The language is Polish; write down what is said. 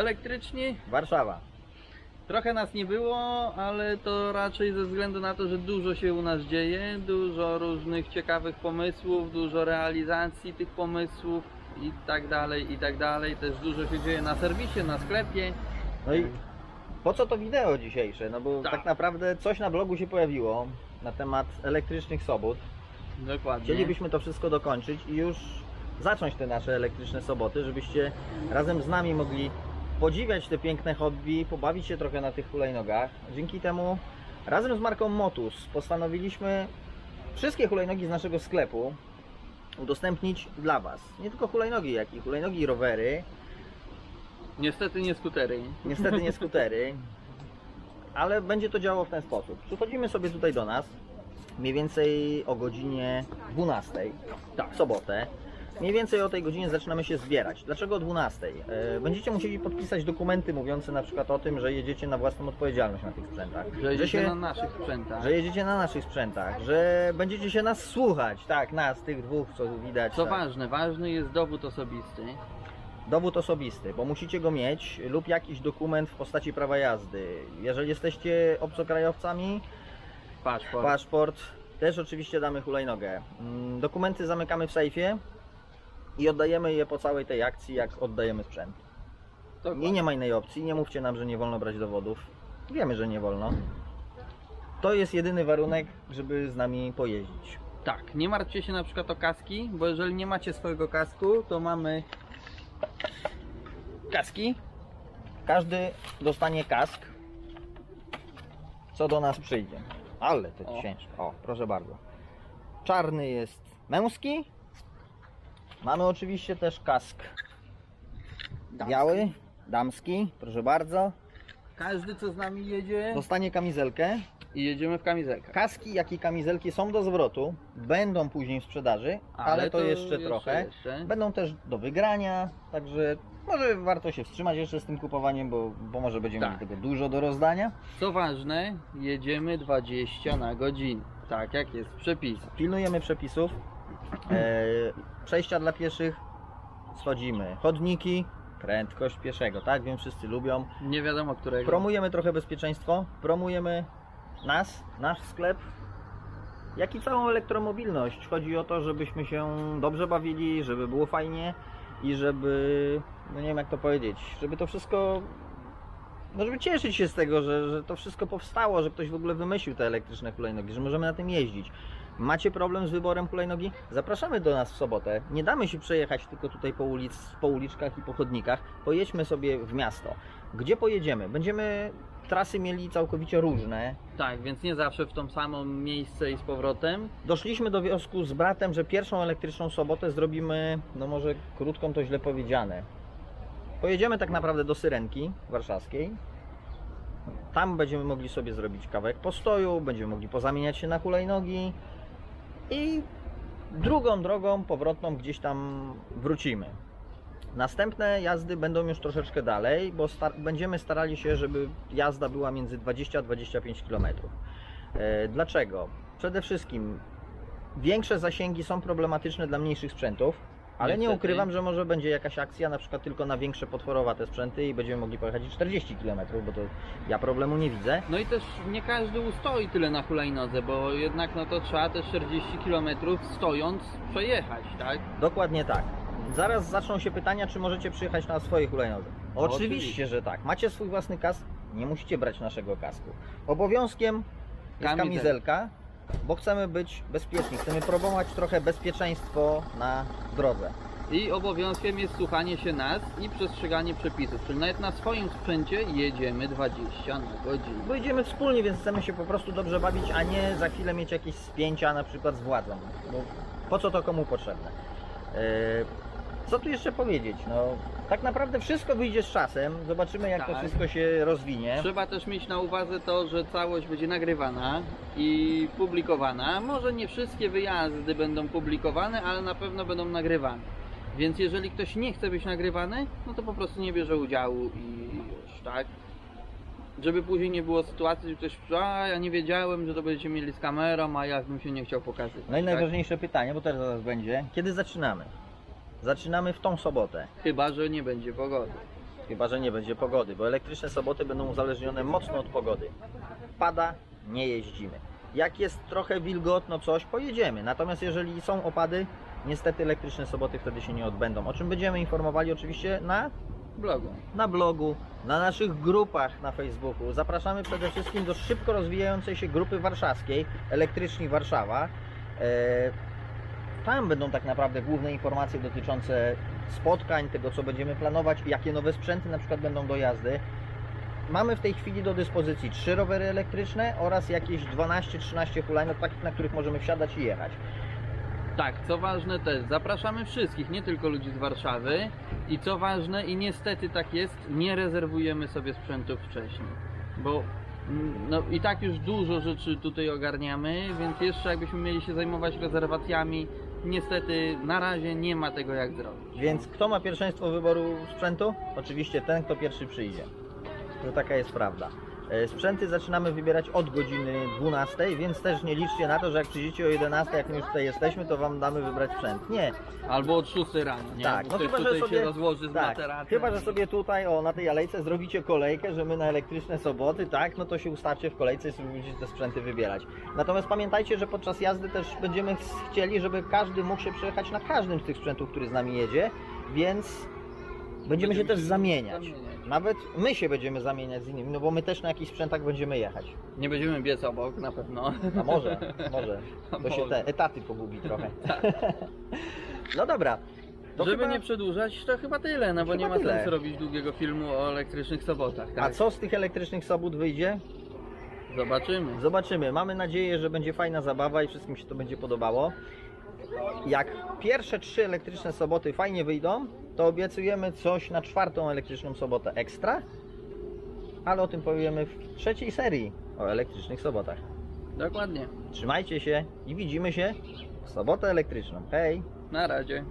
Elektryczni Warszawa. trochę nas nie było, ale to raczej ze względu na to, że dużo się u nas dzieje, dużo różnych ciekawych pomysłów, dużo realizacji tych pomysłów i tak dalej, i tak dalej. Też dużo się dzieje na serwisie, na sklepie. No i po co to wideo dzisiejsze? No bo Tak. tak, naprawdę coś na blogu się pojawiło na temat elektrycznych sobot. Dokładnie. Chcielibyśmy to wszystko dokończyć i już zacząć te nasze elektryczne soboty, żebyście razem z nami mogli podziwiać te piękne hobby, pobawić się trochę na tych hulajnogach. Dzięki temu razem z marką Motus postanowiliśmy wszystkie hulajnogi z naszego sklepu udostępnić dla Was. Nie tylko hulajnogi, jak i hulajnogi i rowery. Niestety nie skutery. Niestety nie skutery, ale będzie to działało w ten sposób. Przychodzimy sobie tutaj do nas mniej więcej o godzinie 12, tak, w sobotę. Mniej więcej o tej godzinie zaczynamy się zbierać. Dlaczego o 12? E, Będziecie musieli podpisać dokumenty mówiące na przykład o tym, że jedziecie na własną odpowiedzialność na tych sprzętach. Że jedziecie się, na naszych sprzętach. że jedziecie na naszych sprzętach, że będziecie się nas słuchać, tak, nas, tych dwóch, co widać. Co tak. ważne, ważny jest dowód osobisty. Dowód osobisty, bo musicie go mieć lub jakiś dokument w postaci prawa jazdy. Jeżeli jesteście obcokrajowcami, Paszport. paszport, też oczywiście damy hulajnogę. Mm, Dokumenty zamykamy w sejfie i oddajemy je po całej tej akcji, jak oddajemy sprzęt. I nie ma innej opcji, nie mówcie nam, że nie wolno brać dowodów. Wiemy, że nie wolno. To jest jedyny warunek, żeby z nami pojeździć. Tak, nie martwcie się na przykład o kaski, bo jeżeli nie macie swojego kasku, to mamy kaski. Każdy dostanie kask, co do nas przyjdzie. Ale to ciężko. O, proszę bardzo. Czarny jest męski. Mamy oczywiście też kask biały, damski, proszę bardzo. Każdy co z nami jedzie Dostanie kamizelkę. i jedziemy w kamizelkach. Kaski, jak i kamizelki są do zwrotu, będą później w sprzedaży, ale, to, jeszcze, trochę. jeszcze. Będą też do wygrania, także może warto się wstrzymać jeszcze z tym kupowaniem, bo, bo może będziemy Tak. mieli tego dużo do rozdania. Co ważne, jedziemy 20 na godzinę. Tak jak jest w przepisie. Pilnujemy przepisów. E, przejścia dla pieszych schodzimy. Chodniki, prędkość pieszego, tak? Wiem, wszyscy lubią. Nie wiadomo którego. Promujemy trochę bezpieczeństwo, promujemy nas, nasz sklep, jak i całą elektromobilność. Chodzi o to, żebyśmy się dobrze bawili, żeby było fajnie i żeby, no nie wiem jak to powiedzieć, żeby to wszystko, no żeby cieszyć się z tego, że, że to wszystko powstało, że ktoś w ogóle wymyślił te elektryczne hulajnogi, że możemy na tym jeździć. Macie problem z wyborem hulajnogi? Zapraszamy do nas w sobotę. Nie damy się przejechać tylko tutaj po, ulic, po uliczkach i po chodnikach. Pojedźmy sobie w miasto. Gdzie pojedziemy? Będziemy trasy mieli całkowicie różne. Tak, więc nie zawsze w tą samą miejsce i z powrotem. Doszliśmy do wniosku z bratem, że pierwszą elektryczną sobotę zrobimy, no może krótką to źle powiedziane. Pojedziemy tak naprawdę do Syrenki warszawskiej. Tam będziemy mogli sobie zrobić kawałek postoju, będziemy mogli pozamieniać się na hulajnogi i drugą drogą powrotną gdzieś tam wrócimy. Następne jazdy będą już troszeczkę dalej, bo star- będziemy starali się, żeby jazda była między 20 a 25 km. E, Dlaczego? Przede wszystkim większe zasięgi są problematyczne dla mniejszych sprzętów, ale nie Niestety. ukrywam, że może będzie jakaś akcja na przykład tylko na większe potworowate sprzęty i będziemy mogli pojechać i 40 km, bo to ja problemu nie widzę. No i też nie każdy ustoi tyle na hulajnodze, bo jednak no to trzeba te 40 km stojąc przejechać, tak? Dokładnie tak. Zaraz zaczną się pytania, czy możecie przyjechać na swojej hulajnodze. Oczywiście, Oczywiście. że tak. Macie swój własny kask, nie musicie brać naszego kasku. Obowiązkiem jest kamizelka, bo chcemy być bezpieczni. Chcemy promować trochę bezpieczeństwo na drodze. I obowiązkiem jest słuchanie się nas i przestrzeganie przepisów. Czyli nawet na swoim sprzęcie jedziemy 20 na godzinę. Bo idziemy wspólnie, więc chcemy się po prostu dobrze bawić, a nie za chwilę mieć jakieś spięcia na przykład z władzą. Bo po co to komu potrzebne? Eee, co tu jeszcze powiedzieć? No, tak naprawdę wszystko wyjdzie z czasem. Zobaczymy jak to Tak. wszystko się rozwinie. Trzeba też mieć na uwadze to, że całość będzie nagrywana i publikowana. Może nie wszystkie wyjazdy będą publikowane, ale na pewno będą nagrywane. Więc jeżeli ktoś nie chce być nagrywany, no to po prostu nie bierze udziału i już, tak? Żeby później nie było sytuacji, że ktoś, a ja nie wiedziałem, że to będziecie mieli z kamerą, a ja bym się nie chciał pokazywać. No i tak? najważniejsze pytanie, bo też zaraz będzie. Kiedy zaczynamy? Zaczynamy w tą sobotę. Chyba, że nie będzie pogody. Chyba, że nie będzie pogody, bo elektryczne soboty będą uzależnione mocno od pogody. Pada, nie jeździmy. Jak jest trochę wilgotno coś, pojedziemy. Natomiast jeżeli są opady, niestety elektryczne soboty wtedy się nie odbędą. O czym będziemy informowali oczywiście na blogu. na blogu, na naszych grupach na Facebooku. Zapraszamy przede wszystkim do szybko rozwijającej się grupy warszawskiej, Elektryczni Warszawa. E, Tam będą tak naprawdę główne informacje dotyczące spotkań, tego co będziemy planować, jakie nowe sprzęty na przykład będą do jazdy. Mamy w tej chwili do dyspozycji trzy rowery elektryczne oraz jakieś 12-13 hulajnóg, takich na których możemy wsiadać i jechać. Tak, co ważne też, zapraszamy wszystkich, nie tylko ludzi z Warszawy. I co ważne, i niestety tak jest, nie rezerwujemy sobie sprzętów wcześniej. Bo mm, no, i tak już dużo rzeczy tutaj ogarniamy, więc jeszcze jakbyśmy mieli się zajmować rezerwacjami, niestety na razie nie ma tego jak zrobić. Więc kto ma pierwszeństwo wyboru sprzętu? Oczywiście ten, kto pierwszy przyjdzie. To taka jest prawda. E, Sprzęty zaczynamy wybierać od godziny 12, więc też nie liczcie na to, że jak przyjdziecie o 11, jak my już tutaj jesteśmy, to Wam damy wybrać sprzęt. Nie. Albo od 6 rano, nie? Tak, Bo no chyba, że tutaj sobie- się rozłoży z Tak, chyba, że sobie tutaj, o, na tej alejce zrobicie kolejkę, że my na elektryczne soboty, tak, no to się ustawcie w kolejce i sobie będziecie te sprzęty wybierać. Natomiast pamiętajcie, że podczas jazdy też będziemy ch- chcieli, żeby każdy mógł się przejechać na każdym z tych sprzętów, który z nami jedzie, więc będziemy się też zamieniać. zamieniać. Nawet my się będziemy zamieniać z innymi, no bo my też na jakichś sprzętach będziemy jechać. Nie będziemy biec obok, na pewno. A może, może. To się te etaty pogubi trochę. No dobra. To Żeby chyba- nie przedłużać, to chyba tyle, no bo Chyba nie ma tyle. sensu robić długiego filmu o elektrycznych sobotach. Tak? A co z tych elektrycznych sobót wyjdzie? Zobaczymy. Zobaczymy. Mamy nadzieję, że będzie fajna zabawa i wszystkim się to będzie podobało. Jak pierwsze trzy elektryczne soboty fajnie wyjdą, to obiecujemy coś na czwartą elektryczną sobotę ekstra, ale o tym powiemy w trzeciej serii o elektrycznych sobotach. Dokładnie. Trzymajcie się i widzimy się w sobotę elektryczną. Hej! Na razie.